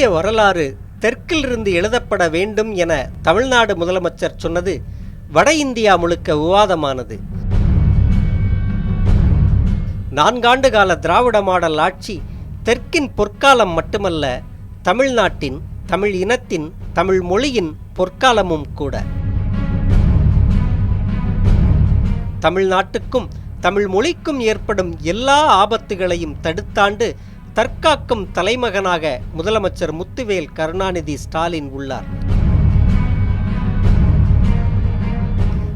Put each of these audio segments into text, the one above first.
இந்திய வரலாறு தெற்கிலிருந்து எழுதப்பட வேண்டும் என தமிழ்நாடு முதலமைச்சர் சொன்னது வட இந்தியா முழுக்க விவாதமானது. நான்காண்டு கால திராவிட மாடல் ஆட்சி தெற்கின் பொற்காலம் மட்டுமல்ல தமிழ்நாட்டின் தமிழ் இனத்தின் தமிழ் மொழியின் பொற்காலமும் கூட. தமிழ்நாட்டுக்கும் தமிழ் மொழிக்கும் ஏற்படும் எல்லா ஆபத்துகளையும் தடுத்தாண்டு தற்காக்கும் தலைமகனாக முதலமைச்சர் முத்துவேல் கருணாநிதி ஸ்டாலின் உள்ளார்.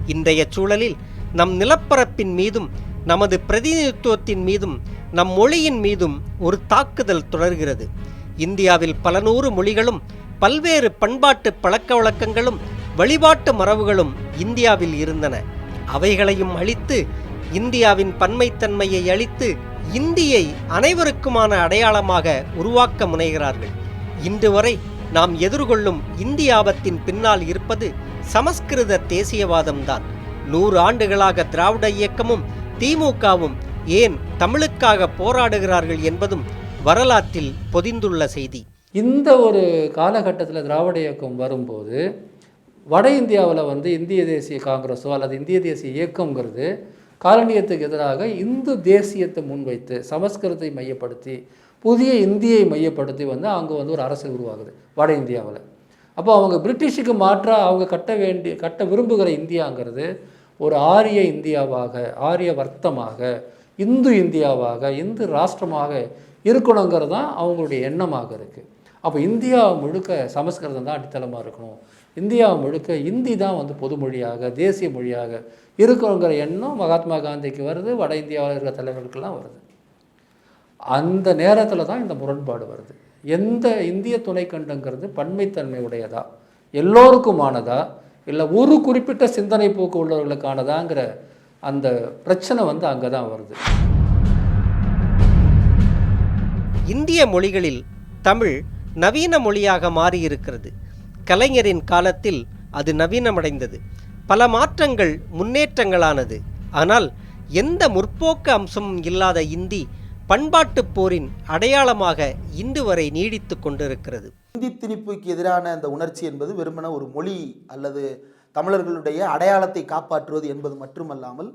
இன்றைய சூழலில் நம் நிலப்பரப்பின் மீதும் நமது பிரதிநிதித்துவத்தின் மீதும் நம் மொழியின் மீதும் ஒரு தாக்குதல் தொடர்கிறது. இந்தியாவில் பல நூறு மொழிகளும் பல்வேறு பண்பாட்டு பழக்க வழக்கங்களும் வழிபாட்டு மரபுகளும் இந்தியாவில் இருந்தன. அவைகளையும் அழித்து இந்தியாவின் பன்மைத்தன்மையை அளித்து இந்தியை அனைவருக்குமான அடையாளமாக உருவாக்க முனைகிறார்கள். இன்று வரை நாம் எதிர்கொள்ளும் இந்திய ஆபத்தின் பின்னால் இருப்பது சமஸ்கிருத தேசியவாதம்தான். நூறு ஆண்டுகளாக திராவிட இயக்கமும் திமுகவும் ஏன் தமிழுக்காக போராடுகிறார்கள் என்பதும் வரலாற்றில் பொதிந்துள்ள செய்தி. இந்த ஒரு காலகட்டத்தில் திராவிட இயக்கம் வரும்போது வட இந்தியாவில் வந்து இந்திய தேசிய காங்கிரஸோ அல்லது இந்திய தேசிய இயக்கங்கிறது காலனியத்துக்கு எதிராக இந்து தேசியத்தை முன்வைத்து சமஸ்கிருதத்தை மையப்படுத்தி புதிய இந்தியை மையப்படுத்தி வந்து அங்கே வந்து ஒரு அரசு உருவாகுது வட இந்தியாவில். அப்போ அவங்க பிரிட்டிஷுக்கு மாற்றாக அவங்க கட்ட வேண்டிய கட்ட விரும்புகிற இந்தியாங்கிறது ஒரு ஆரிய இந்தியாவாக ஆரிய வர்த்தமாக இந்து இந்தியாவாக இந்து ராஷ்டிரமாக இருக்கணுங்கிறது தான் அவங்களுடைய எண்ணமாக இருக்குது அப்போ இந்தியா முழுக்க சமஸ்கிருதம் தான் அடித்தளமாக இருக்கணும். இந்தியா முழுக்க இந்தி தான் வந்து பொது மொழியாக தேசிய மொழியாக இருக்கணுங்கிற எண்ணம் மகாத்மா காந்திக்கு வருது வட இந்தியாவில் இருக்கிற தலைவர்களுக்கெல்லாம் வருது. அந்த நேரத்தில் தான் இந்த முரண்பாடு வருது. எந்த இந்திய துணைக்கண்டங்கிறது பன்மைத்தன்மை உடையதா எல்லோருக்குமானதா இல்லை ஒரு குறிப்பிட்ட சிந்தனை போக்கு உள்ளவர்களுக்கானதாங்கிற அந்த பிரச்சனை வந்து அங்கே தான் வருது. இந்திய மொழிகளில் தமிழ் நவீன மொழியாக மாறியிருக்கிறது. கலைஞரின் காலத்தில் அது நவீனமடைந்தது. பல மாற்றங்கள் முன்னேற்றங்களானது. ஆனால் எந்த முற்போக்கு அம்சமும் இல்லாத இந்தி பண்பாட்டுப் போரின் அடையாளமாக இன்று வரை நீடித்து கொண்டிருக்கிறது. இந்தி திணிப்புக்கு எதிரான அந்த உணர்ச்சி என்பது வெறுமன ஒரு மொழி அல்லது தமிழர்களுடைய அடையாளத்தை காப்பாற்றுவது என்பது மட்டுமல்லாமல்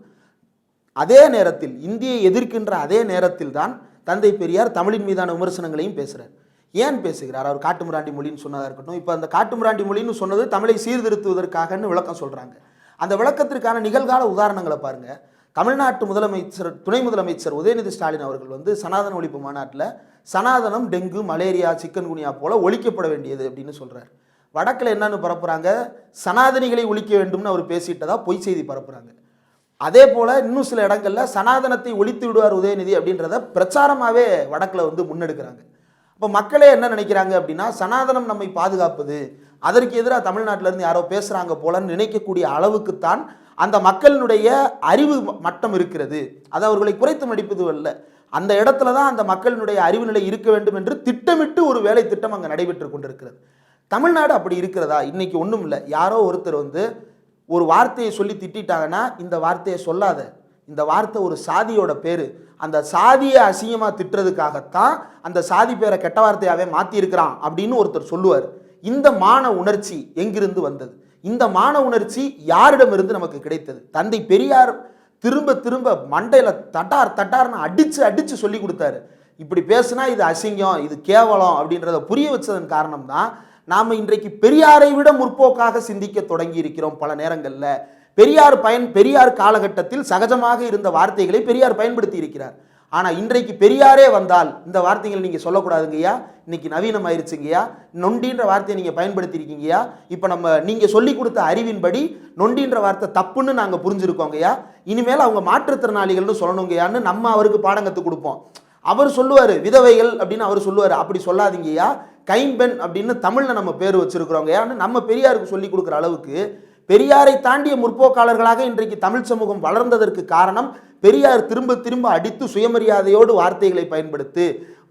அதே நேரத்தில் இந்தியை எதிர்க்கின்ற அதே நேரத்தில் தான் தந்தை பெரியார் தமிழின் மீதான விமர்சனங்களையும் பேசுகிறார் ஏன் பேசுகிறார்? அவர் காட்டுமிராண்டி மொழின்னு சொன்னதாக இருக்கட்டும். இப்போ அந்த காட்டுமிராண்டி மொழின்னு சொன்னது தமிழை சீர்திருத்துவதற்காகன்னு விளக்கம் சொல்கிறாங்க அந்த விளக்கத்திற்கான நிகழ்கால உதாரணங்களை பாருங்க. தமிழ்நாட்டு முதலமைச்சர் துணை முதலமைச்சர் உதயநிதி ஸ்டாலின் அவர்கள் வந்து சனாதன ஒழிப்பு மாநாட்டில் சனாதனம் டெங்கு மலேரியா சிக்கன்குனியா போல ஒழிக்கப்பட வேண்டியது அப்படின்னு சொல்கிறார் வடக்கில் என்னன்னு பரப்புறாங்க? சனாதனிகளை ஒழிக்க வேண்டும்னு அவர் பேசிட்டதா பொய் செய்தி பரப்புறாங்க. அதே போல இன்னும் சில இடங்கள்ல சனாதனத்தை ஒழித்து விடுவார் உதயநிதி அப்படின்றத பிரச்சாரமாகவே வடக்கில் வந்து முன்னெடுக்கிறாங்க. இப்போ மக்களே என்ன நினைக்கிறாங்க அப்படின்னா சனாதனம் நம்மை பாதுகாப்பது. அதற்கு எதிராக தமிழ்நாட்டிலேருந்து யாரோ பேசுகிறாங்க போலன்னு நினைக்கக்கூடிய அளவுக்குத்தான் அந்த மக்களினுடைய அறிவு மட்டம் இருக்கிறது. அது அவர்களை குறைத்து மடிப்பது அல்ல. அந்த இடத்துல தான் அந்த மக்களினுடைய அறிவு நிலை இருக்க வேண்டும் என்று திட்டமிட்டு ஒரு வேலை திட்டம் அங்கே நடைபெற்று கொண்டிருக்கிறது. தமிழ்நாடு அப்படி இருக்கிறதா? இன்னைக்கு ஒன்றும் இல்லை. யாரோ ஒருத்தர் வந்து ஒரு வார்த்தையை சொல்லி திட்டிட்டாங்கன்னா இந்த வார்த்தையை சொல்லாத. இந்த வார்த்தை ஒரு சாதியோட பேர். அந்த சாதியை அசிங்கமாக திட்டுறதுக்காகத்தான் அந்த சாதி பேரை கெட்ட வார்த்தையாகவே மாற்றியிருக்கிறான் அப்படின்னு ஒருத்தர் சொல்லுவார். இந்த மான உணர்ச்சி எங்கிருந்து வந்தது? இந்த மான உணர்ச்சி யாரிடமிருந்து நமக்கு கிடைத்தது? தந்தை பெரியார் திரும்ப திரும்ப மண்டையில் தட்டார் தட்டார்னு அடித்து அடித்து சொல்லி கொடுத்தாரு. இப்படி பேசுனா இது அசிங்கம் இது கேவலம் அப்படின்றத புரிய வச்சதன் காரணம் தான் நாம் இன்றைக்கு பெரியாரை விட முற்போக்காக சிந்திக்க தொடங்கி இருக்கிறோம் பல நேரங்களில். பெரியார் பயன் பெரியார் காலகட்டத்தில் சகஜமாக இருந்த வார்த்தைகளை பெரியார் பயன்படுத்தி இருக்கிறார் ஆனால் இன்றைக்கு பெரியாரே வந்தால் இந்த வார்த்தைகள் நீங்கள் சொல்லக்கூடாதுங்கய்யா இன்னைக்கு நவீனம் ஆயிடுச்சுங்கய்யா நொண்டின்ற வார்த்தையை நீங்கள் பயன்படுத்தியிருக்கீங்கய்யா இப்போ நம்ம நீங்கள் சொல்லி கொடுத்த அறிவின்படி நொண்டின்ற வார்த்தை தப்புன்னு நாங்கள் புரிஞ்சுருக்கோங்கய்யா இனிமேல் அவங்க மாற்றுத்திறனாளிகள்னு சொல்லணுங்கய்யான்னு நம்ம அவருக்கு பாடம் கற்றுக் கொடுப்போம். அவர் சொல்லுவார் விதவைகள் அப்படின்னு அவர் சொல்லுவார். அப்படி சொல்லாதீங்கய்யா கைம்பெண் அப்படின்னு தமிழில் நம்ம பேர் வச்சுருக்குறோங்கய்யான்னு நம்ம பெரியாருக்கு சொல்லி கொடுக்குற அளவுக்கு பெரியாரை தாண்டிய முற்போக்காளர்களாக இன்றைக்கு தமிழ் சமூகம் வளர்ந்ததற்கு காரணம் பெரியார் திரும்ப திரும்ப அடித்து சுயமரியாதையோடு வார்த்தைகளை பயன்படுத்து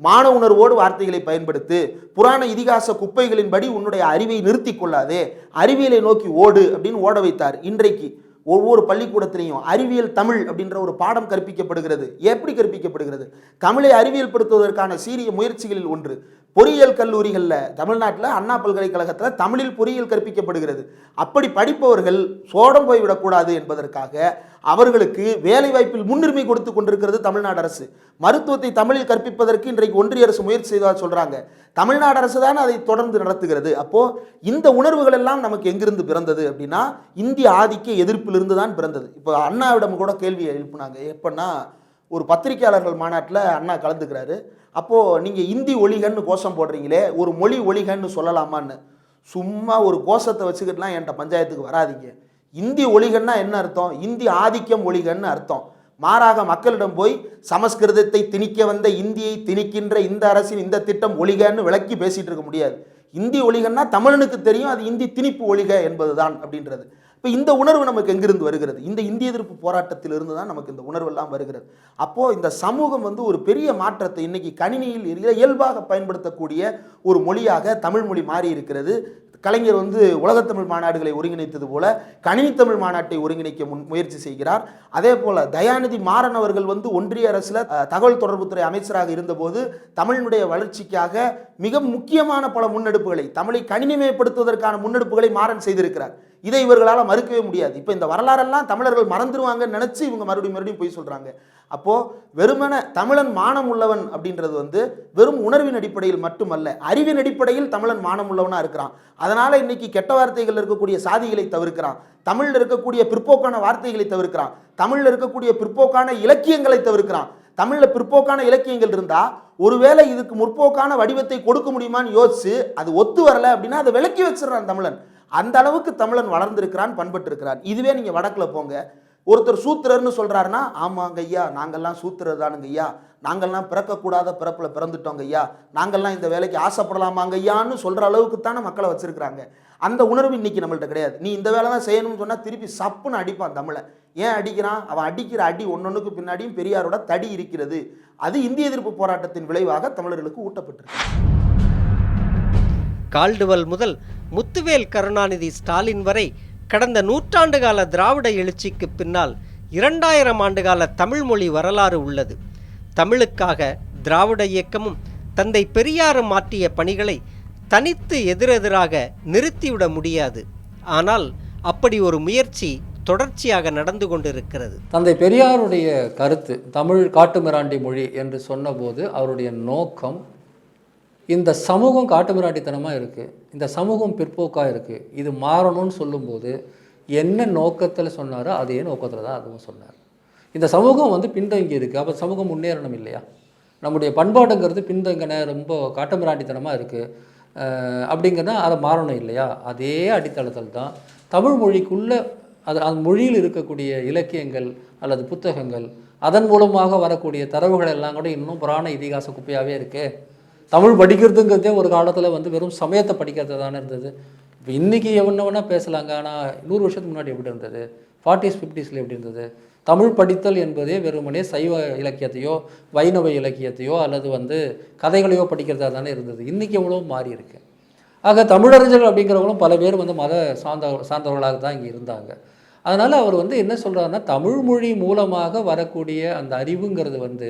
மான உணர்வோடு வார்த்தைகளை பயன்படுத்து புராண இதிகாச குப்பைகளின்படி உன்னுடைய அறிவை நிறுத்தி கொள்ளாதே அறிவியலை நோக்கி ஓடு அப்படின்னு ஓட வைத்தார். இன்றைக்கு ஒவ்வொரு பள்ளிக்கூடத்திலையும் அறிவியல் தமிழ் அப்படின்ற ஒரு பாடம் கற்பிக்கப்படுகிறது. எப்படி கற்பிக்கப்படுகிறது? தமிழை அறிவியல் படுத்துவதற்கான சீரிய முயற்சிகளில் ஒன்று. பொறியியல் கல்லூரிகளில் தமிழ்நாட்டில் அண்ணா பல்கலைக்கழகத்தில் தமிழில் பொறியியல் கற்பிக்கப்படுகிறது. அப்படி படிப்பவர்கள் சோடம் போய்விடக்கூடாது என்பதற்காக அவர்களுக்கு வேலைவாய்ப்பில் முன்னுரிமை கொடுத்து கொண்டிருக்கிறது தமிழ்நாடு அரசு. மருத்துவத்தை தமிழில் கற்பிப்பதற்கு இன்றைக்கு ஒன்றிய அரசு முயற்சி செய்ததாக சொல்றாங்க. தமிழ்நாடு அரசு தான் அதை தொடர்ந்து நடத்துகிறது. அப்போ இந்த உணர்வுகள் எல்லாம் நமக்கு எங்கிருந்து பிறந்தது அப்படின்னா இந்திய ஆதிக்க எதிர்ப்பிலிருந்து தான் பிறந்தது. இப்போ அண்ணாவிடம் கூட கேள்வியை எழுப்புனாங்க. எப்படின்னா ஒரு பத்திரிகையாளர்கள் மாநாட்டில் அண்ணா கலந்துக்கிறாரு. அப்போது நீங்கள் இந்தி ஒளிகன்னு கோஷம் போடுறீங்களே ஒரு மொழி ஒளிகன்னு சொல்லலாமான்னு. சும்மா ஒரு கோஷத்தை வச்சுக்கிட்டுலாம் என்கிட்ட பஞ்சாயத்துக்கு வராதீங்க. இந்தி ஒளிகன்னா என்ன அர்த்தம்? இந்தி ஆதிக்கம் ஒளிகன்னு அர்த்தம். மாறாக மக்களிடம் போய் சமஸ்கிருதத்தை திணிக்க வந்த இந்தியை திணிக்கின்ற இந்த அரசின் இந்த திட்டம் ஒளிகன்னு விளக்கி பேசிட்டு இருக்க முடியாது. இந்தி ஒளிகன்னா தமிழனுக்கு தெரியும் அது இந்தி திணிப்பு ஒளிக என்பதுதான் அப்படின்றது. இப்போ இந்த உணர்வு நமக்கு எங்கிருந்து வருகிறது? இந்த இந்திய எதிர்ப்பு போராட்டத்திலிருந்து தான் நமக்கு இந்த உணர்வு எல்லாம் வருகிறது. அப்போது இந்த சமூகம் வந்து ஒரு பெரிய மாற்றத்தை இன்றைக்கி கணினியில் இயல்பாக பயன்படுத்தக்கூடிய ஒரு மொழியாக தமிழ் மொழி மாறி இருக்கிறது கலைஞர் வந்து உலகத்தமிழ் மாநாடுகளை ஒருங்கிணைத்தது போல கணினி தமிழ் மாநாட்டை ஒருங்கிணைக்க முன் முயற்சி செய்கிறார். அதே போல தயாநிதி மாறன் அவர்கள் வந்து ஒன்றிய அரசில் தகவல் தொடர்புத்துறை அமைச்சராக இருந்தபோது தமிழினுடைய வளர்ச்சிக்காக மிக முக்கியமான பல முன்னெடுப்புகளை தமிழை கணினிமயப்படுத்துவதற்கான முன்னெடுப்புகளை மாறன் செய்திருக்கிறார். இதை இவர்களால் மறுக்கவே முடியாது. இப்போ இந்த வரலாறெல்லாம் தமிழர்கள் மறந்துடுவாங்கன்னு நினச்சி இவங்க மறுபடியும் மறுபடியும் போய் சொல்கிறாங்க அப்போது வெறுமன தமிழன் மானம் உள்ளவன் அப்படின்றது வந்து வெறும் உணர்வின் அடிப்படையில் மட்டுமல்ல அறிவின் அடிப்படையில் தமிழன் மானம் உள்ளவனாக இருக்கிறான். அதனால் இன்னைக்கு கெட்ட வார்த்தைகள் இருக்கக்கூடிய சாதிகளை தவிர்க்கிறான். தமிழில் இருக்கக்கூடிய பிற்போக்கான வார்த்தைகளை தவிர்க்கிறான். தமிழில் இருக்கக்கூடிய பிற்போக்கான இலக்கியங்களை தவிர்க்கிறான். தமிழில் பிற்போக்கான இலக்கியங்கள் இருந்தால் ஒருவேளை இதுக்கு முற்போக்கான வடிவத்தை கொடுக்க முடியுமான்னு யோசிச்சு அது ஒத்து வரல அப்படின்னா அதை விலக்கி வச்சிடறான் தமிழன். அந்த அளவுக்கு தமிழன் வளர்ந்திருக்கிறான் பண்பட்டு இருக்கிறான் இதுவே நீங்கள் வடக்கில் போங்க. ஒருத்தர் சூத்திரர்னு சொல்கிறாருன்னா ஆமாங்க ஐயா நாங்கள்லாம் சூத்திரர் தானுங்க ஐயா. நாங்கள்லாம் பிறக்கக்கூடாத பிறப்பில் பிறந்துட்டோங்க ஐயா. நாங்கள்லாம் இந்த வேலைக்கு ஆசைப்படலாமாங்க ஐயான்னு சொல்கிற அளவுக்கு தானே மக்களை வச்சுருக்கிறாங்க. அந்த உணர்வு இன்னைக்கு நம்மள்ட்ட கிடையாது. நீ இந்த வேலை தான் செய்யணும்னு சொன்னால் திருப்பி சப்புன்னு அடிப்பான் தமிழை. ஏன் அடிக்கிறான்? அவன் அடிக்கிற அடி ஒன்னொன்றுக்கு பின்னாடியும் பெரியாரோட தடி இருக்கிறது. அது இந்திய எதிர்ப்பு போராட்டத்தின் விளைவாக தமிழர்களுக்கு ஊட்டப்பட்டிருக்கு. கால்டுவல் முதல் முத்துவேல் கருணாநிதி ஸ்டாலின் வரை கடந்த நூற்றாண்டு கால திராவிட எழுச்சிக்கு பின்னால் இரண்டாயிரம் ஆண்டுகால தமிழ் மொழி வரலாறு உள்ளது. தமிழுக்காக திராவிட இயக்கமும் தந்தை பெரியாரும் மாற்றிய பணிகளை தனித்து எதிரெதிராக நிறுத்திவிட முடியாது. ஆனால் அப்படி ஒரு முயற்சி தொடர்ச்சியாக நடந்து கொண்டிருக்கிறது. தந்தை பெரியாருடைய கருத்து தமிழ் காட்டுமிராண்டி மொழி என்று சொன்னபோது அவருடைய நோக்கம் இந்த சமூகம் காட்டுமிராட்டித்தனமாக இருக்குது இந்த சமூகம் பிற்போக்காக இருக்குது இது மாறணும்னு சொல்லும்போது என்ன நோக்கத்தில் சொன்னாரோ அதே நோக்கத்தில் தான் அதுவும் சொன்னார். இந்த சமூகம் வந்து பின்தங்கி இருக்குது அப்போ சமூகம் முன்னேறணும் இல்லையா? நம்முடைய பண்பாடுங்கிறது பின்தங்கின ரொம்ப காட்டுமிராண்டித்தனமாக இருக்குது அப்படிங்கன்னா அதை மாறணும் இல்லையா? அதே அடித்தளத்தில் தான் தமிழ் மொழிக்குள்ளே அது அந்த மொழியில் இருக்கக்கூடிய இலக்கியங்கள் அல்லது புத்தகங்கள் அதன் மூலமாக வரக்கூடிய தரவுகள் எல்லாம் கூட இன்னும் புராண இதிகாச குப்பையாகவே இருக்குது தமிழ் படிக்கிறதுங்கிறதே ஒரு காலத்தில் வந்து வெறும் சமயத்தை படிக்கிறது தானே இருந்தது. இப்போ இன்றைக்கி எவன வேணால் பேசலாங்க. ஆனால் நூறு வருஷத்துக்கு முன்னாடி எப்படி இருந்தது? ஃபார்ட்டிஸ் ஃபிஃப்டிஸில் எப்படி இருந்தது? தமிழ் படித்தல் என்பதே வெறுமனே சைவ இலக்கியத்தையோ வைணவ இலக்கியத்தையோ அல்லது வந்து கதைகளையோ படிக்கிறதா தானே இருந்தது. இன்றைக்கி எவ்வளோ மாறி இருக்கு. ஆக தமிழறிஞர்கள் அப்படிங்கிறவங்களும் பல பேர் வந்து மத சார்ந்த சார்ந்தவர்களாக தான் இங்கே இருந்தாங்க. அதனால் அவர் வந்து என்ன சொல்கிறாருன்னா தமிழ் மொழி மூலமாக வரக்கூடிய அந்த அறிவுங்கிறது வந்து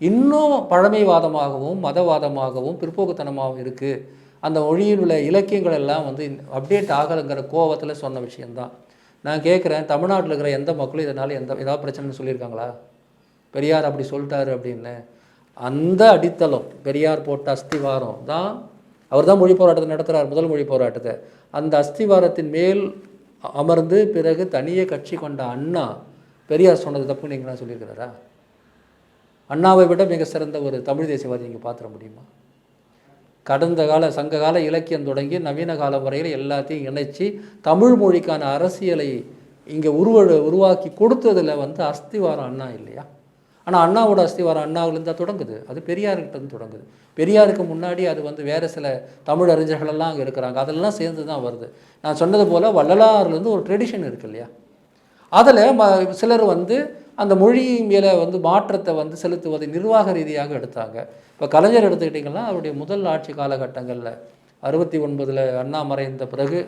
இன்னும் பழமைவாதமாகவும் மதவாதமாகவும் பிற்போக்குத்தனமாகவும் இருக்குது அந்த மொழியில் உள்ள இலக்கியங்கள் எல்லாம் வந்து அப்டேட் ஆகலைங்கிற கோவத்தில் சொன்ன விஷயந்தான் நான் கேட்குறேன் தமிழ்நாட்டில் இருக்கிற எந்த மக்களும் இதனால் எந்த ஏதாவது பிரச்சனைன்னு சொல்லியிருக்காங்களா? பெரியார் அப்படி சொல்லிட்டாரு அப்படின்னு. அந்த அடித்தளம் பெரியார் போட்ட அஸ்திவாரம் தான் அவர் தான் மொழி போராட்டத்தை நடத்துகிறார் முதல் மொழி போராட்டத்தை. அந்த அஸ்திவாரத்தின் மேல் அமர்ந்து பிறகு தனியே கட்சி கொண்ட அண்ணா பெரியார் சொன்னது தப்புன்னு நீங்களாம் சொல்லியிருக்கிறாரா? அண்ணாவை விட மிக சிறந்த ஒரு தமிழ் தேசியவாதி நீங்கள் பார்த்துட முடியுமா? கடந்த கால சங்க கால இலக்கியம் தொடங்கி நவீன காலம் வரையில் எல்லாத்தையும் இணைச்சி தமிழ் மொழிக்கான அரசியலை இங்கே உருவ உருவாக்கி கொடுத்ததில் வந்து அஸ்திவாரம் அண்ணா இல்லையா? ஆனால் அண்ணாவோட அஸ்திவாரம் அண்ணாவிலேருந்து தான் தொடங்குது. அது பெரியார்கிட்ட இருந்து தொடங்குது. பெரியாருக்கு முன்னாடி அது வந்து வேறு சில தமிழ் அறிஞர்களெல்லாம் அங்கே இருக்கிறாங்க. அதெல்லாம் சேர்ந்து தான் வருது. நான் சொன்னது போல் வள்ளலாறுலேருந்து ஒரு ட்ரெடிஷன் இருக்கு இல்லையா? அதில் ம சிலர் வந்து அந்த மொழி மேலே வந்து மாற்றத்தை வந்து செலுத்துவதை நிர்வாக ரீதியாக எடுத்தாங்க. இப்போ கலைஞர் எடுத்துக்கிட்டிங்கன்னா அவருடைய முதல் ஆட்சி காலகட்டங்களில் அறுபத்தி ஒன்பதில் அண்ணா மறைந்த பிறகு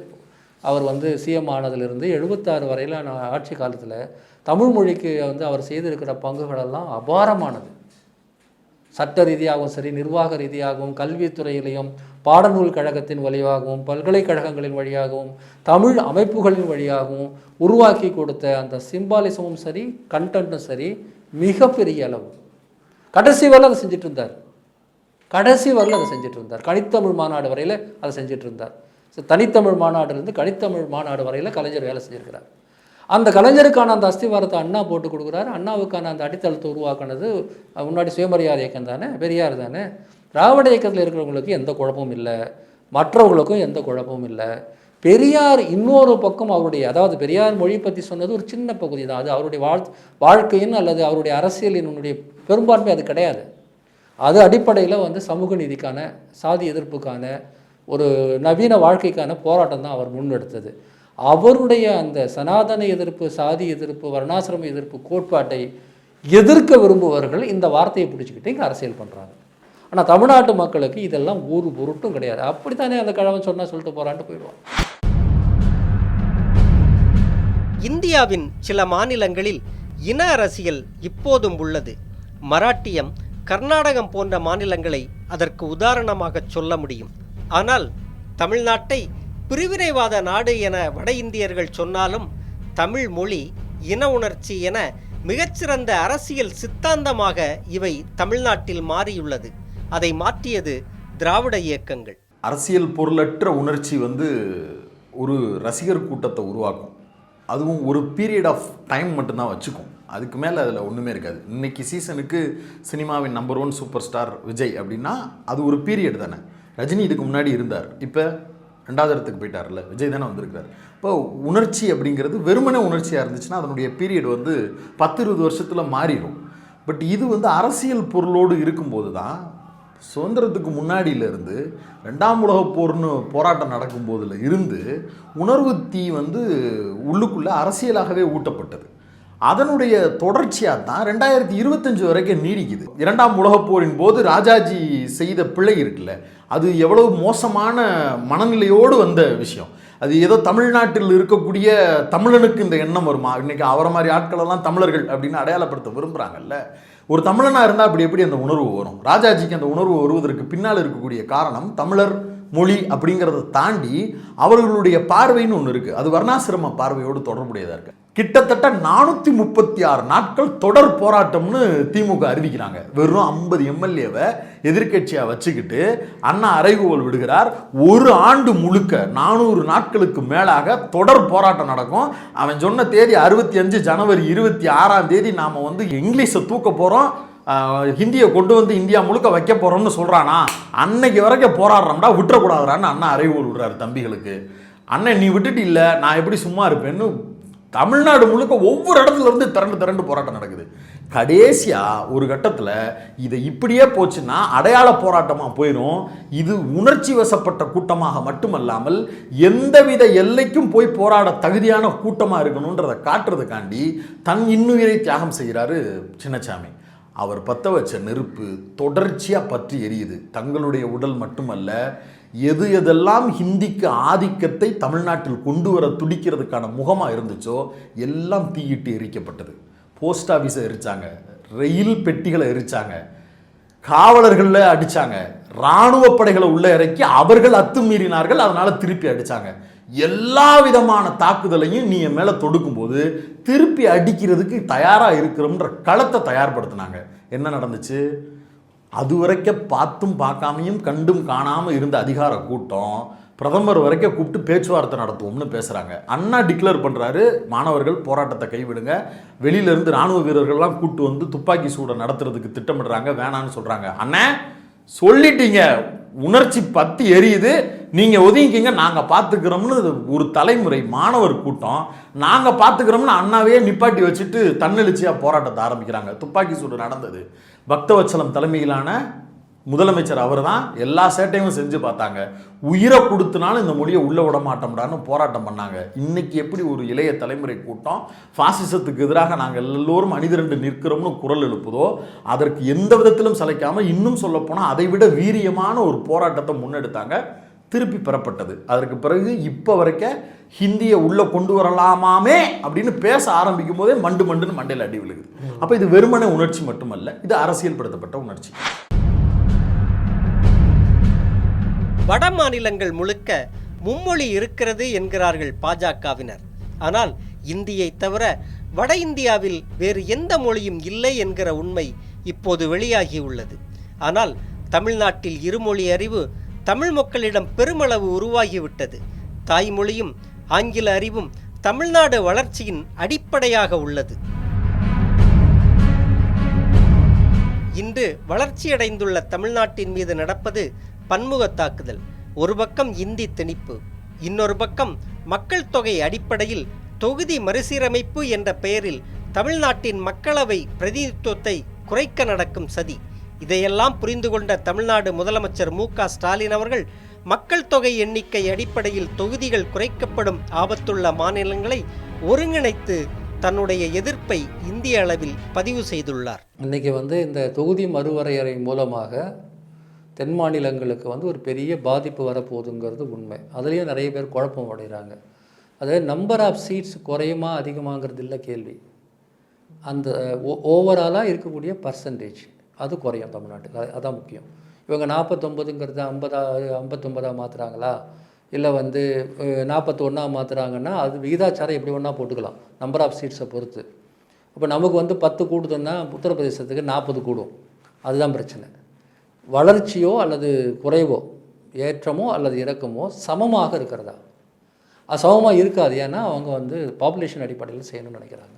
அவர் வந்து சிஎம் ஆனதிலிருந்து எழுபத்தாறு வரையிலான ஆட்சி காலத்தில் தமிழ் மொழிக்கு வந்து அவர் செய்திருக்கிற பங்குகளெல்லாம் அபாரமானது. சட்ட ரீதியாகவும் சரி நிர்வாக ரீதியாகவும் கல்வித்துறையிலையும் பாடநூல் கழகத்தின் வழியாகவும் பல்கலைக்கழகங்களின் வழியாகவும் தமிழ் அமைப்புகளின் வழியாகவும் உருவாக்கி கொடுத்த அந்த சிம்பாலிசமும் சரி கண்டென்ட்டும் சரி மிகப்பெரிய அளவு. கடைசி வரல அதை செஞ்சுட்டு இருந்தார் கடைசி வரல அதை செஞ்சுட்டு இருந்தார் கனித்தமிழ் மாநாடு வரையில் அதை செஞ்சுட்டு இருந்தார் ஸோ தனித்தமிழ் மாநாடுலேருந்து கனித்தமிழ் மாநாடு வரையில் கலைஞர் வேலை செஞ்சிருக்கிறார். அந்த கலைஞருக்கான அந்த அஸ்திவாரத்தை அண்ணா போட்டு கொடுக்குறாரு. அண்ணாவுக்கான அந்த அடித்தளத்தை உருவாக்குனது முன்னாடி சுயமரியாதை இயக்கம் தானே பெரியார் தானே. திராவிட இயக்கத்தில் இருக்கிறவங்களுக்கு எந்த குழப்பமும் இல்லை. மற்றவர்களுக்கும் எந்த குழப்பமும் இல்லை. பெரியார் இன்னொரு பக்கம் அவருடைய அதாவது பெரியார் மொழி பற்றி சொன்னது ஒரு சின்ன பகுதி தான். அது அவருடைய வாழ் வாழ்க்கையின் அல்லது அவருடைய அரசியலினுடைய பெரும்பான்மை அது கிடையாது. அது அடிப்படையில் வந்து சமூக நீதிக்கான சாதி எதிர்ப்புக்கான ஒரு நவீன வாழ்க்கைக்கான போராட்டம் தான் அவர் முன்னெடுத்தது. அவருடைய அந்த சனாதன எதிர்ப்பு சாதி எதிர்ப்பு வர்ணாசிரம எதிர்ப்பு கோட்பாட்டை எதிர்க்க விரும்புபவர்கள் இந்த வார்த்தையை பிடிச்சிக்கிட்டு இங்கே அரசியல் பண்ணுறாங்க ஆனால் தமிழ்நாட்டு மக்களுக்கு இதெல்லாம் ஒரு பொருட்டும் கிடையாது. அப்படித்தானே அந்த கழகம் சொன்னால் சொல்லிட்டு போகிறான்ட்டு போயிடுவான். இந்தியாவின் சில மாநிலங்களில் இன அரசியல் இப்போதும் உள்ளது. மராட்டியம் கர்நாடகம் போன்ற மாநிலங்களை அதற்கு உதாரணமாக சொல்ல முடியும். ஆனால் தமிழ்நாட்டை பிரிவினைவாத நாடு என வட இந்தியர்கள் சொன்னாலும் தமிழ் மொழி இன உணர்ச்சி என மிகச்சிறந்த அரசியல் சித்தாந்தமாக இவை தமிழ்நாட்டில் மாறியுள்ளது. அதை மாற்றியது திராவிட இயக்கங்கள். அரசியல் பொருளற்ற உணர்ச்சி வந்து ஒரு ரசிகர் கூட்டத்தை உருவாக்கும். அதுவும் ஒரு பீரியட் ஆஃப் டைம் மட்டும்தான் வச்சுக்கும். அதுக்கு மேலே அதில் ஒன்றுமே இருக்காது. இன்னைக்கு சீசனுக்கு சினிமாவின் number one super star Vijay அப்படின்னா அது ஒரு பீரியட் தானே. ரஜினி இதுக்கு முன்னாடி இருந்தார். இப்போ ரெண்டாவது இடத்துக்கு போயிட்டார்ல விஜய் தானே வந்திருக்கிறார் இப்போ உணர்ச்சி அப்படிங்கிறது வெறுமனே உணர்ச்சியாக இருந்துச்சுன்னா அதனுடைய பீரியட் வந்து பத்து இருபது வருஷத்தில் மாறிடும் பட் இது வந்து அரசியல் பொருளோடு இருக்கும்போது தான் சுதந்திரத்துக்கு முன்னாடியில இருந்து ரெண்டாம் உலக போர்னு போராட்டம் நடக்கும் போதில் இருந்து உணர்வு தீ வந்து உள்ளுக்குள்ளே அரசியலாகவே ஊட்டப்பட்டது. அதனுடைய தொடர்ச்சியாக தான் ரெண்டாயிரத்தி இருபத்தஞ்சு வரைக்கும் நீடிக்குது. இரண்டாம் உலகப் போரின் போது ராஜாஜி செய்த பிழை இருக்குல்ல அது எவ்வளவு மோசமான மனநிலையோடு வந்த விஷயம். அது ஏதோ தமிழ்நாட்டில் இருக்கக்கூடிய தமிழனுக்கு இந்த எண்ணம் வருமா? இன்னைக்கு அவரை மாதிரி ஆட்களெல்லாம் தமிழர்கள் அப்படின்னு அடையாளப்படுத்த விரும்புகிறாங்கல்ல ஒரு தமிழனாக இருந்தால் அப்படி எப்படி அந்த உணர்வு வரும்? ராஜாஜிக்கு அந்த உணர்வு வருவதற்கு பின்னால் இருக்கக்கூடிய காரணம் தமிழர் மொழி அப்படிங்கிறத தாண்டி அவர்களுடைய பார்வைன்னு ஒன்று இருக்குது அது வர்ணாசிரம பார்வையோடு தொடர்புடையதாக இருக்குது கிட்டத்தட்ட நானூற்றி முப்பத்தி ஆறு நாட்கள் தொடர் போராட்டம்னு திமுக அறிவிக்கிறாங்க. வெறும் ஐம்பது எம்எல்ஏவை எதிர்க்கட்சியாக வச்சுக்கிட்டு அண்ணா அறைகூவல் விடுகிறார். ஒரு ஆண்டு முழுக்க நானூறு நாட்களுக்கு மேலாக தொடர் போராட்டம் நடக்கும். அவன் சொன்ன தேதி அறுபத்தி அஞ்சு ஜனவரி இருபத்தி ஆறாம் தேதி நாம் வந்து இங்கிலீஷை தூக்க போகிறோம் ஹிந்தியை கொண்டு வந்து இந்தியா முழுக்க வைக்க போகிறோம்னு சொல்கிறானா அன்னைக்கு வரைக்கும் போராடுறோம்டா விட்டுறக்கூடாதுறான்னு அண்ணா அறைகோல் விடுறாரு தம்பிகளுக்கு. அண்ணன் நீ விட்டுட்டு இல்லை நான் எப்படி சும்மா இருப்பேன்னு தமிழ்நாடு முழுக்க ஒவ்வொரு இடத்துல இருந்து திரண்டு திரண்டு போராட்டம் நடக்குது. கடைசியாக ஒரு கட்டத்தில் இதை இப்படியே போச்சுன்னா அடையாள போராட்டமாக போயிடும் இது உணர்ச்சி வசப்பட்ட கூட்டமாக மட்டுமல்லாமல் எந்தவித எல்லைக்கும் போய் போராட தகுதியான கூட்டமாக இருக்கணுன்றதை காட்டுறதுக்காண்டி தன் இன்னுயிரை தியாகம் செய்கிறாரு சின்னசாமி அவர் பற்ற வச்ச நெருப்பு தொடர்ச்சியாக பற்றி எரியுது. தங்களுடைய உடல் மட்டுமல்ல எது எதெல்லாம் ஹிந்திக்கு ஆதிக்கத்தை தமிழ்நாட்டில் கொண்டு வர துடிக்கிறதுக்கான முகமாக இருந்துச்சோ எல்லாம் தீயிட்டு எரிக்கப்பட்டது. போஸ்ட் ஆஃபீஸை எரிச்சாங்க. ரயில் பெட்டிகளை எரிச்சாங்க. காவலர்களில் அடித்தாங்க இராணுவ படைகளை உள்ளே இறக்கி அவர்கள் அத்துமீறினார்கள். அதனால் திருப்பி அடித்தாங்க எல்லா விதமான தாக்குதலையும் நீ என் மேலே தொடுக்கும்போது திருப்பி அடிக்கிறதுக்கு தயாராக இருக்கிறோம்ன்ற களத்தை தயார்படுத்தினாங்க. என்ன நடந்துச்சு? அது வரைக்கும் பார்த்தும் பார்க்காமையும் கண்டும் காணாமல் இருந்த அதிகார கூட்டம் பிரதமர் வரைக்கும் கூப்பிட்டு பேச்சுவார்த்தை நடத்துவோம்னு பேசுகிறாங்க அண்ணா டிக்ளேர் பண்ணுறாரு மாணவர்கள் போராட்டத்தை கைவிடுங்க வெளியிலேருந்து ராணுவ வீரர்கள்லாம் கூப்பிட்டு வந்து துப்பாக்கி சூடை நடத்துறதுக்கு திட்டமிடுறாங்க வேணான்னு சொல்கிறாங்க அண்ணா சொல்லிட்டீங்க. உணர்ச்சி பத்தி எரியுது. நீங்கள் ஒதுங்கிக்கிங்க நாங்கள் பார்த்துக்கிறோம்னு ஒரு தலைமுறை மாணவர் கூட்டம் நாங்கள் பார்த்துக்கிறோம்னு அண்ணாவே நிப்பாட்டி வச்சுட்டு தன்னெழுச்சியாக போராட்டத்தை ஆரம்பிக்கிறாங்க. துப்பாக்கி சூடு நடந்தது. பக்தவச்சலம் தலைமையிலான முதலமைச்சர் அவர் தான் எல்லா சேட்டையும் செஞ்சு பார்த்தாங்க. உயிரை கொடுத்தனாலும் இந்த மொழியை உள்ளே விட மாட்டோம்டான்னு போராட்டம் பண்ணாங்க. இன்னைக்கு எப்படி ஒரு இளைய தலைமுறை கூட்டம் ஃபாசிசத்துக்கு எதிராக நாங்கள் எல்லோரும் அணிதிரண்டு நிற்கிறோம்னு குரல் எழுப்புதோ அதற்கு எந்த விதத்திலும் சளைக்காம இன்னும் சொல்லப்போனால் அதை விட வீரியமான ஒரு போராட்டத்தை முன்னெடுத்தாங்க. திருப்பி பெறப்பட்டது. அதற்கு பிறகு இப்போ வரைக்கும் ஹிந்தியை உள்ளே கொண்டு வரலாமாமே அப்படின்னு பேச ஆரம்பிக்கும் போதே மண்டு மண்டுன்னு மண்டையில் அடி விழுகுது. அப்போ இது வெறுமனே உணர்ச்சி மட்டுமல்ல இது அரசியல்படுத்தப்பட்ட உணர்ச்சி. வட மாநிலங்கள் முழுக்க மும்மொழி இருக்கிறது என்கிறார்கள் பாஜகவினர். ஆனால் இந்தியை தவிர வட இந்தியாவில் வேறு எந்த மொழியும் இல்லை என்கிற உண்மை இப்போது வெளியாகியுள்ளது ஆனால் தமிழ்நாட்டில் இருமொழி அறிவு தமிழ் மக்களிடம் பெருமளவு உருவாகிவிட்டது. தாய்மொழியும் ஆங்கில அறிவும் தமிழ்நாடு வளர்ச்சியின் அடிப்படையாக உள்ளது. இன்று வளர்ச்சியடைந்துள்ள தமிழ்நாட்டின் மீது நடப்பது பன்முக தாக்குதல். ஒரு பக்கம் இந்தி திணிப்பு இன்னொரு பக்கம் மக்கள் தொகை அடிப்படையில் தொகுதி மறுசீரமைப்பு என்ற பெயரில் தமிழ்நாட்டின் மக்களவை பிரதிநிதித்துவத்தை குறைக்க நடக்கும் சதி. இதையெல்லாம் புரிந்து கொண்ட தமிழ்நாடு முதலமைச்சர் மு க ஸ்டாலின் அவர்கள் மக்கள் தொகை எண்ணிக்கை அடிப்படையில் தொகுதிகள் குறைக்கப்படும் ஆபத்துள்ள மாநிலங்களை ஒருங்கிணைத்து தன்னுடைய எதிர்ப்பை இந்திய அளவில் பதிவு செய்துள்ளார். இன்றைக்கி வந்து இந்த தொகுதி மறுவரையறை மூலமாக தென் மாநிலங்களுக்கு வந்து ஒரு பெரிய பாதிப்பு வரப்போகுதுங்கிறது உண்மை. அதுலேயும் நிறைய பேர் குழப்பம் அடைகிறாங்க. அதாவது நம்பர் ஆஃப் சீட்ஸ் குறையுமா அதிகமாகிறது இல்லை கேள்வி. அந்த ஓவராலாக இருக்கக்கூடிய பர்சன்டேஜ் அது குறையும் தமிழ்நாட்டுக்கு. அதுதான் முக்கியம். இவங்க நாற்பத்தொம்பதுங்கிறது ஐம்பதா ஐம்பத்தொம்பதாக மாற்றுறாங்களா இல்லை வந்து நாற்பத்தொன்னா மாற்றுறாங்கன்னா அது விகிதாச்சாரம் எப்படி ஒன்றா போட்டுக்கலாம். நம்பர் ஆஃப் சீட்ஸை பொறுத்து. இப்போ நமக்கு வந்து பத்து கூடுதுன்னா உத்தரப்பிரதேசத்துக்கு நாற்பது கூடும். அதுதான் பிரச்சனை. வளர்ச்சியோ அல்லது குறைவோ ஏற்றமோ அல்லது இறக்கமோ சமமாக இருக்கிறதா? அது சமமாக இருக்காது. ஏன்னா அவங்க வந்து பாப்புலேஷன் அடிப்படையில் செய்யணும்னு நினைக்கிறாங்க.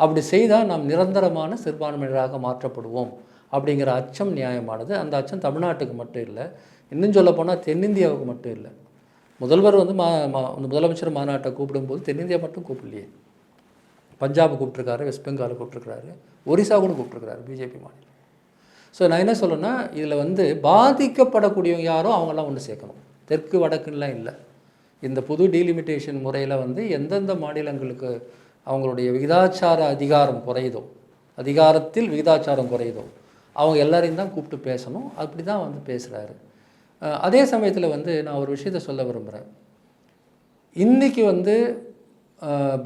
அப்படி செய்தால் நாம் நிரந்தரமான சிறுபான்மையினராக மாற்றப்படுவோம். அப்படிங்கிற அச்சம் நியாயமானது. அந்த அச்சம் தமிழ்நாட்டுக்கு மட்டும் இல்லை இன்னும் சொல்லப் போனால் தென்னிந்தியாவுக்கு மட்டும் இல்லை. முதல்வர் வந்து மா மா- முதலமைச்சர் மாநாட்டை கூப்பிடும்போது தென்னிந்தியா மட்டும் கூப்பிடலையே. பஞ்சாப் கூப்பிட்ருக்காரு வெஸ்ட் பெங்கால் கூப்பிட்ருக்காரு ஒரிசா கூட கூப்பிட்ருக்காரு பிஜேபி மாநிலம். ஸோ நான் என்ன சொல்லணும்னா இதில் வந்து பாதிக்கப்படக்கூடியவங்க யாரோ அவங்கெல்லாம் ஒன்று சேர்க்கணும். தெற்கு வடக்குன்னெலாம் இல்லை. இந்த புது டீலிமிட்டேஷன் முறையில் வந்து எந்தெந்த மாநிலங்களுக்கு அவங்களுடைய விகிதாச்சார அதிகாரம் குறையுதோ அதிகாரத்தில் விகிதாச்சாரம் குறையுதோ அவங்க எல்லாரையும் தான் கூப்பிட்டு பேசணும். அப்படி தான் வந்து பேசுகிறாரு அதே சமயத்தில் வந்து நான் ஒரு விஷயத்த சொல்ல விரும்புகிறேன் இன்றைக்கி வந்து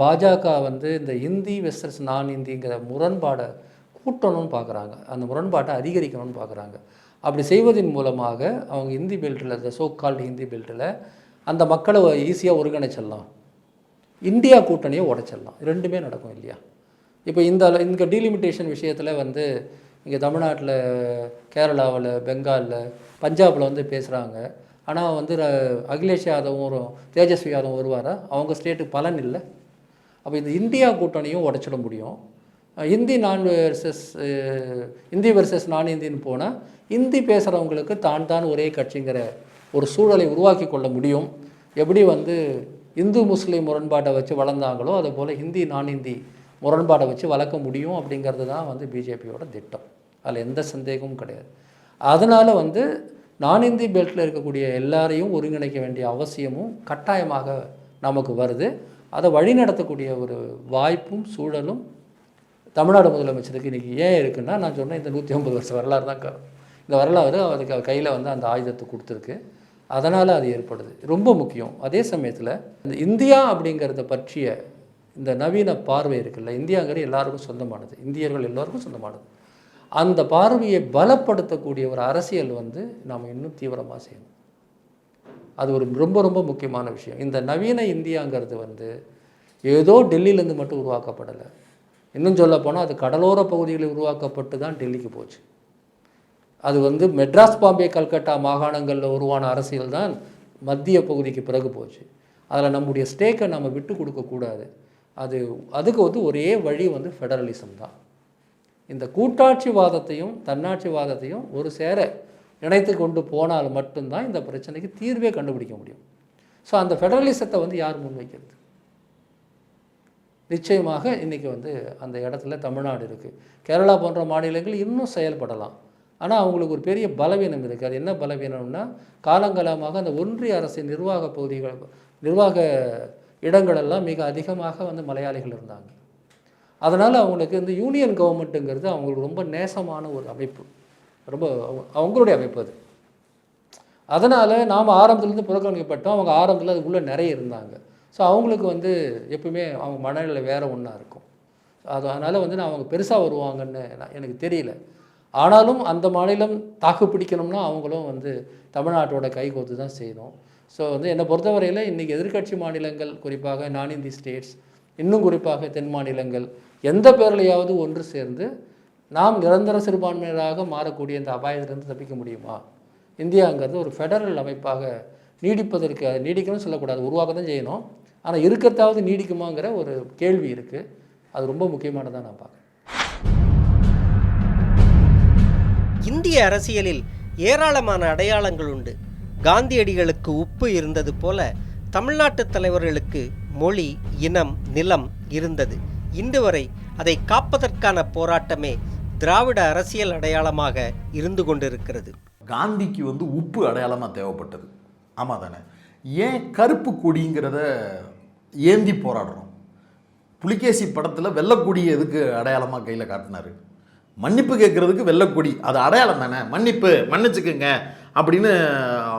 பாஜக வந்து இந்த இந்தி வெஸ்டர்ஸ் நான் இந்திங்கிற முரண்பாடை கூட்டணும்னு பார்க்குறாங்க அந்த முரண்பாட்டை அதிகரிக்கணும்னு பார்க்குறாங்க அப்படி செய்வதன் மூலமாக அவங்க ஹிந்தி பெல்ட்டில் இந்த சோ கால்டு ஹிந்தி பெல்ட்டில் அந்த மக்களை ஈஸியாக ஒருங்கிணைச்சிடலாம். இந்தியா கூட்டணியை உடைச்சிடலாம். ரெண்டுமே நடக்கும் இல்லையா? இப்போ இந்த இந்த டீலிமிட்டேஷன் விஷயத்தில் வந்து இங்கே தமிழ்நாட்டில் கேரளாவில் பெங்காலில் பஞ்சாபில் வந்து பேசுகிறாங்க ஆனால் வந்து ர- அகிலேஷ் யாதவும் ஒரு தேஜஸ்வி யாதவும் வருவாரா? அவங்க ஸ்டேட்டுக்கு பலன் இல்லை. அப்போ இந்த இந்தியா கூட்டணியும் உடைச்சிட முடியும். இந்தி நான் வெர்சஸ் இந்தி வெர்சஸ் நான் இந்தின்னு போனால் இந்தி பேசுகிறவங்களுக்கு தான் தான் ஒரே கட்சிங்கிற ஒரு சூழலை உருவாக்கி கொள்ள முடியும். எப்படி வந்து இந்து முஸ்லீம் முரண்பாட்டை வச்சு வளர்ந்தாங்களோ அதே போல் ஹிந்தி நான் இந்தி முரண்பாடை வச்சு வளர்க்க முடியும் அப்படிங்கிறது தான் வந்து பிஜேபியோட திட்டம். அதில் எந்த சந்தேகமும் கிடையாது. அதனால் வந்து நான் இந்தி பெல்ட்டில் இருக்கக்கூடிய எல்லாரையும் ஒருங்கிணைக்க வேண்டிய அவசியமும் கட்டாயமாக நமக்கு வருது. அதை வழிநடத்தக்கூடிய ஒரு வாய்ப்பும் சூழலும் தமிழ்நாடு முதலமைச்சருக்கு இன்றைக்கி ஏன் இருக்குன்னா நான் சொன்னேன் இந்த நூற்றி ஐம்பது வருஷம் வரலாறு தான் க- இந்த வரலாறு அவருக்கு கையில் வந்து அந்த ஆயுதத்தை கொடுத்துருக்கு. அதனால் அது ஏற்படுது. ரொம்ப முக்கியம். அதே சமயத்தில் இந்த இந்தியா அப்படிங்கிறத பற்றிய இந்த நவீன பார்வை இருக்குல்ல இந்தியாங்கிறது எல்லாருக்கும் சொந்தமானது. இந்தியர்கள் எல்லோருக்கும் சொந்தமானது. அந்த பார்வையை பலப்படுத்தக்கூடிய ஒரு அரசியல் வந்து நாம் இன்னும் தீவிரமாக செய்யணும். அது ஒரு ரொம்ப ரொம்ப முக்கியமான விஷயம். இந்த நவீன இந்தியாங்கிறது வந்து ஏதோ டெல்லியிலேருந்து மட்டும் உருவாக்கப்படலை. இன்னும் சொல்ல போனால் அது கடலோர பகுதிகளில் உருவாக்கப்பட்டு தான் டெல்லிக்கு போச்சு. அது வந்து மெட்ராஸ் பாம்பே கல்கட்டா மாகாணங்களில் உருவான அரசியல் தான் மத்திய பகுதிக்கு பிறகு போச்சு. அதில் நம்முடைய ஸ்டேக்கை நம்ம விட்டு கொடுக்கக்கூடாது அது அதுக்கு வந்து ஒரே வழி வந்து ஃபெடரலிசம் தான். இந்த கூட்டாட்சிவாதத்தையும் தன்னாட்சிவாதத்தையும் ஒரு சேர இணைத்து கொண்டு போனால் மட்டும்தான் இந்த பிரச்சனைக்கு தீர்வே கண்டுபிடிக்க முடியும். ஸோ அந்த ஃபெடரலிசத்தை வந்து யார் முன்வைக்கிறது? நிச்சயமாக இன்றைக்கி வந்து அந்த இடத்துல தமிழ்நாடு இருக்குது கேரளா போன்ற மாநிலங்கள் இன்னும் செயல்படலாம். ஆனால் அவங்களுக்கு ஒரு பெரிய பலவீனம் இருக்குது அது என்ன பலவீனம்னா காலங்காலமாக அந்த ஒன்றிய அரசின் நிர்வாக பகுதிகள் நிர்வாக இடங்களெல்லாம் மிக அதிகமாக வந்து மலையாளிகள் இருந்தாங்க. அதனால் அவங்களுக்கு இந்த யூனியன் கவர்மெண்ட்டுங்கிறது அவங்களுக்கு ரொம்ப நேசமான ஒரு அமைப்பு. ரொம்ப அவங்க- அவங்களுடைய அமைப்பு அது. அதனால் நாம் ஆரம்பத்துலேருந்து புறக்கணிக்கப்பட்டோம். அவங்க ஆரம்பத்தில் அதுக்குள்ளே நிறைய இருந்தாங்க. ஸோ அவங்களுக்கு வந்து எப்பவுமே அவங்க மனநிலை வேறு ஒன்றா இருக்கும். அது அதனால் வந்து நான் அவங்க பெருசாக வருவாங்கன்னு எனக்கு தெரியல. ஆனாலும் அந்த மாநிலம் தாக்கு பிடிக்கணும்னா அவங்களும் வந்து தமிழ்நாட்டோட கை கோத்து தான் செய்யணும். ஸோ வந்து என்னை பொறுத்தவரையில் இன்றைக்கி எதிர்க்கட்சி மாநிலங்கள் குறிப்பாக நான் இந்தி ஸ்டேட்ஸ் இன்னும் குறிப்பாக தென் மாநிலங்கள் எந்த பேர்லையாவது ஒன்று சேர்ந்து நாம் நிரந்தர சிறுபான்மையினராக மாறக்கூடிய இந்த அபாயத்திலிருந்து தப்பிக்க முடியுமா? இந்தியாங்கிறது ஒரு ஃபெடரல் அமைப்பாக நீடிப்பதற்கு அது நீடிக்கணும்னு சொல்லக்கூடாது உருவாக்க தான் செய்யணும். ஆனால் இருக்கிறதாவது நீடிக்குமாங்கிற ஒரு கேள்வி இருக்குது அது ரொம்ப முக்கியமானதாக நான் பார்க்குறேன். இந்திய அரசியலில் ஏராளமான அடையாளங்கள் உண்டு. காந்தியடிகளுக்கு உப்பு இருந்தது போல தமிழ்நாட்டு தலைவர்களுக்கு மொழி இனம் நிலம் இருந்தது. இன்று வரை அதை காப்பதற்கான போராட்டமே திராவிட அரசியல் அடையாளமாக இருந்து கொண்டிருக்கிறது. காந்திக்கு வந்து உப்பு அடையாளமாக தேவைப்பட்டது. ஆமாம் தானே? ஏன் கருப்பு கொடிங்கிறத ஏந்தி போராடுறோம்? புலிகேசி படத்தில் வெள்ளக்கொடி எதுக்கு அடையாளமாக கையில் காட்டினாரு? மன்னிப்பு கேட்குறதுக்கு வெள்ளக்கொடி அது அடையாளம் தானே? மன்னிப்பு மன்னிச்சுக்குங்க அப்படின்னு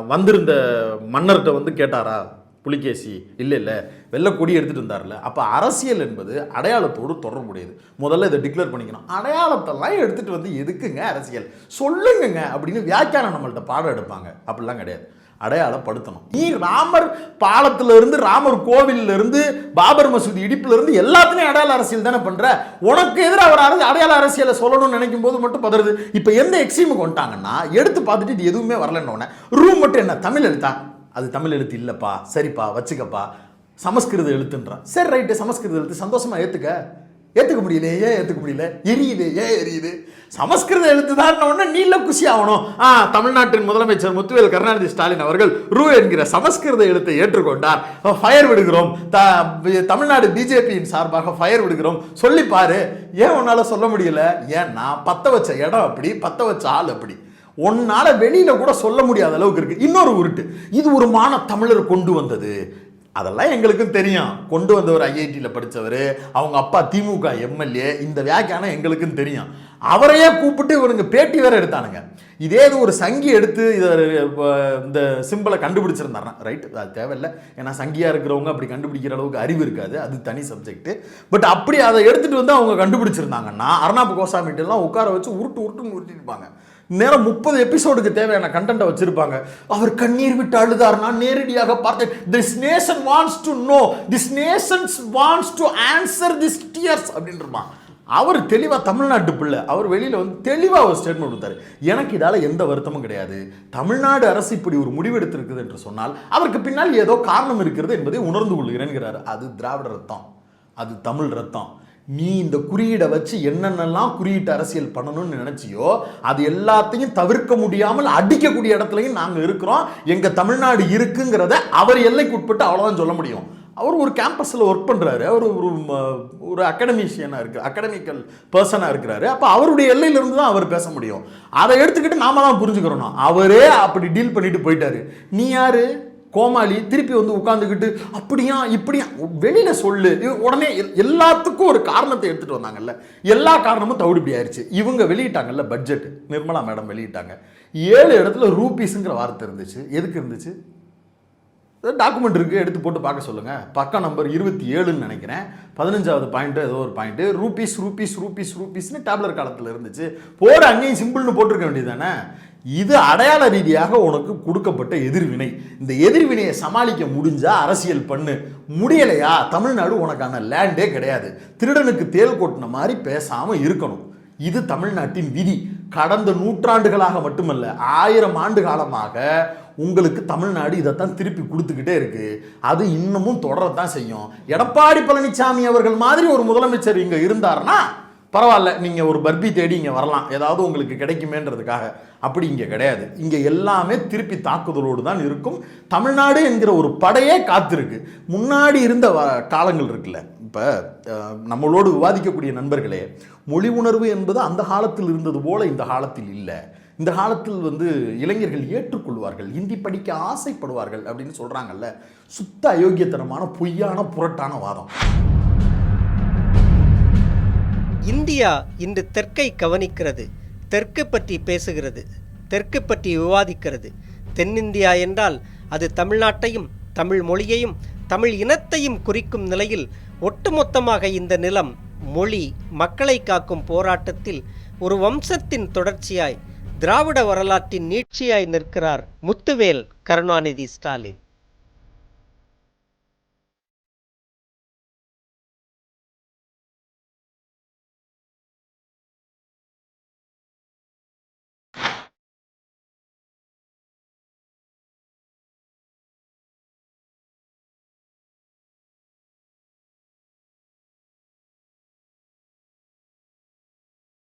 வந்திருந்த மன்னர்கிட்ட வந்து கேட்டாரா? புலிகேசி இல்லை இல்லை வெள்ளக்கொடி எடுத்துகிட்டு இருந்தார்ல அப்போ அரசியல் என்பது அடையாளத்தோடு தொடர்புடையது. முதல்ல இதை டிக்ளேர் பண்ணிக்கணும். அடையாளத்தெல்லாம் எடுத்துகிட்டு வந்து எதுக்குங்க அரசியல்? சொல்லுங்கங்க. அப்படின்னு வியாக்கியானம் நம்மள்ட்ட பாடம் எடுப்பாங்க. அப்படிலாம் கிடையாது. அடையாளப்படுத்தணும். நீ ராமர் பாலத்திலிருந்து ராமர் கோவிலிருந்து இருந்து பாபர் மசூதி இடிப்புலேருந்து எல்லாத்துலேயும் அடையாள அரசியல் தானே பண்ணுற உனக்கு எதிராக ஒரு அரசு அடையாள அரசியலை சொல்லணும்னு நினைக்கும் போது மட்டும் பதறுது. இப்போ எந்த எக்ஸீமுக்கு வந்துட்டாங்கன்னா எடுத்து பார்த்துட்டு இது எதுவுமே வரலன்னு ரூம் மட்டும் என்ன? தமிழ் எழுத்தா? அது தமிழ் எழுத்து இல்லைப்பா. சரிப்பா வச்சுக்கப்பா. சமஸ்கிருத எழுத்துன்றான். சரி ரைட்டு சமஸ்கிருத எழுத்து. சந்தோஷமாக ஏற்றுக்க ஏற்றுக்க முடியல ஏன் ஏற்றுக்க முடியல? எரியுது ஏன் எரியுது? சமஸ்கிருத எழுத்து தான் நீல குஷி ஆகணும். ஆ தமிழ்நாட்டின் முதலமைச்சர் முத்துவேல் கருணாநிதி ஸ்டாலின் அவர்கள் ரூ என்கிற சமஸ்கிருத எழுத்தை ஏற்றுக்கொண்டார். ஃபயர் விடுகிறோம். த தமிழ்நாடு பிஜேபியின் சார்பாக ஃபயர் விடுகிறோம். சொல்லி ஏன் உன்னால் சொல்ல முடியல? ஏன்னா பத்த வச்ச இடம் அப்படி பத்த வச்ச ஆள் அப்படி. உன்னால் வெளியில கூட சொல்ல முடியாத அளவுக்கு இருக்கு. இன்னொரு உருட்டு. இது ஒரு மான தமிழர் கொண்டு வந்தது. அதெல்லாம் எங்களுக்கும் தெரியும். கொண்டு வந்தவர் ஐஐடியில் படித்தவர் அவங்க அப்பா திமுக எம்எல்ஏ இந்த வியாக்கியானம் எங்களுக்கும் தெரியும். அவரையே கூப்பிட்டு இவனுங்க பேட்டி வேற எடுத்தானுங்க. இதே இது ஒரு சங்கி எடுத்து இதை இந்த சிம்பிளை கண்டுபிடிச்சிருந்தாருனா ரைட் அது தேவையில்லை. ஏன்னா சங்கியாக இருக்கிறவங்க அப்படி கண்டுபிடிக்கிற அளவுக்கு அறிவு இருக்காது. அது தனி சப்ஜெக்ட் பட் அப்படி அதை எடுத்துகிட்டு வந்து அவங்க கண்டுபிடிச்சிருந்தாங்கன்னா அர்ணாப் கோசாமிட்டெல்லாம் உட்கார வச்சு உருட்டு உருட்டுன்னு உருட்டிருப்பாங்க. நேரம் முப்பது எபிசோடுக்கு தேவையான கண்டென்ட்டை வச்சிருப்பாங்க. அவர் கண்ணீர் விட்டு அழுதார். நான் நேரடியாக பார்த்தேன். This nation wants to know this nation's wants to answer this tears அப்படின்றமா அவர் தெளிவாக தமிழ்நாட்டு பிள்ளை. அவர் வெளியில் வந்து தெளிவாக ஒரு ஸ்டேட்மெண்ட் கொடுத்தாரு. எனக்கு இதால் எந்த வருத்தமும் கிடையாது. தமிழ்நாடு அரசு இப்படி ஒரு முடிவெடுத்திருக்குது என்று சொன்னால் அவருக்கு பின்னால் ஏதோ காரணம் இருக்கிறது என்பதை உணர்ந்து கொள்கிறேன்கிறார். அது திராவிட ரத்தம். அது தமிழ் ரத்தம். நீ இந்த குறியீடை வச்சு என்னென்னலாம் குறியீட்டு அரசியல் பண்ணணும்னு நினச்சியோ அது எல்லாத்தையும் தவிர்க்க முடியாமல் அடிக்கக்கூடிய இடத்துலையும் நாங்கள் இருக்கிறோம். எங்கள் தமிழ்நாடு இருக்குங்கிறத அவர் எல்லைக்கு உட்பட்டு அவ்வளோதான் சொல்ல முடியும். அவர் ஒரு கேம்பஸில் ஒர்க் பண்ணுறாரு அவர் ஒரு ஒரு அகடமிஷியனாக இருக்கு அகடமிக்கல் பர்சனாக இருக்கிறாரு. அப்போ அவருடைய எல்லையிலிருந்து தான் அவர் பேச முடியும். அதை எடுத்துக்கிட்டு நாம தான் புரிஞ்சுக்கிறோம் அவரே அப்படி டீல் பண்ணிட்டு போயிட்டாரு. நீ யாரு? கோமாளி திருப்பி வந்து உட்காந்துக்கிட்டு அப்படியா இப்படியா? வெளியில் சொல்லு. உடனே எல்லாத்துக்கும் ஒரு காரணத்தை எடுத்துகிட்டு வந்தாங்கல்ல. எல்லா காரணமும் தவிடுபடி ஆயிடுச்சு இவங்க வெளியிட்டாங்கல்ல பட்ஜெட் நிர்மலா மேடம் வெளியிட்டாங்க. ஏழு இடத்துல ரூபீஸுங்கிற வார்த்தை இருந்துச்சு. எதுக்கு இருந்துச்சு? டாக்குமெண்ட் இருக்குது எடுத்து போட்டு பார்க்க சொல்லுங்கள் பக்கம் நம்பர் இருபத்தி ஏழுன்னு நினைக்கிறேன். பதினஞ்சாவது பாயிண்ட்டு ஏதோ ஒரு பாயிண்ட்டு ரூபீஸ் ரூபீஸ் ரூபீஸ் ரூபீஸ்னு டேப்லர் காலத்தில் இருந்துச்சு. போட அங்கேயும் சிம்பிள்னு போட்டிருக்க வேண்டியதானே இது அடையாள ரீதியாக உனக்கு கொடுக்கப்பட்ட எதிர்வினை. இந்த எதிர்வினையை சமாளிக்க முடிஞ்சா அரசியல் பண்ணு. முடியலையா? தமிழ்நாடு உனக்கான லேண்டே கிடையாது. திருடனுக்கு தேல் கொட்டின மாதிரி பேசாமல் இருக்கணும். இது தமிழ்நாட்டின் விதி. கடந்த நூற்றாண்டுகளாக மட்டுமல்ல ஆயிரம் ஆண்டு காலமாக உங்களுக்கு தமிழ்நாடு இதைத்தான் திருப்பி கொடுத்துக்கிட்டே இருக்கு. அது இன்னமும் தொடரத்தான் செய்யும். எடப்பாடி பழனிசாமி அவர்கள் மாதிரி ஒரு முதலமைச்சர் இங்கே இருந்தாருன்னா பரவாயில்ல நீங்கள் ஒரு பர்பி தேடி இங்கே வரலாம். ஏதாவது உங்களுக்கு கிடைக்குமேன்றதுக்காக. அப்படி இங்கே கிடையாது. இங்கே எல்லாமே திருப்பி தாக்குதலோடு தான் இருக்கும். தமிழ்நாடு என்கிற ஒரு படையே காத்திருக்கு. முன்னாடி இருந்த வ- காலங்கள் இருக்குல்ல. இப்போ நம்மளோடு விவாதிக்கக்கூடிய நண்பர்களே மொழி உணர்வு என்பது அந்த காலத்தில் இருந்தது போல இந்த காலத்தில் இல்லை. இந்த காலத்தில் வந்து இளைஞர்கள் ஏற்றுக்கொள்வார்கள். ஹிந்தி படிக்க ஆசைப்படுவார்கள் அப்படின்னு சொல்கிறாங்கல்ல சுத்த அயோக்கியத்தனமான பொய்யான புரட்டான வாதம். இந்தியா இன்று தெற்கை கவனிக்கிறது தெற்கு பற்றி பேசுகிறது தெற்கு பற்றி விவாதிக்கிறது. தென்னிந்தியா என்றால் அது தமிழ்நாட்டையும் தமிழ் மொழியையும் தமிழ் இனத்தையும் குறிக்கும் நிலையில் ஒட்டுமொத்தமாக இந்த நிலம் மொழி மக்களை காக்கும் போராட்டத்தில் ஒரு வம்சத்தின் தொடர்ச்சியாய் திராவிட வரலாற்றின் நீட்சியாய் நிற்கிறார் முத்துவேல் கருணாநிதி ஸ்டாலின்.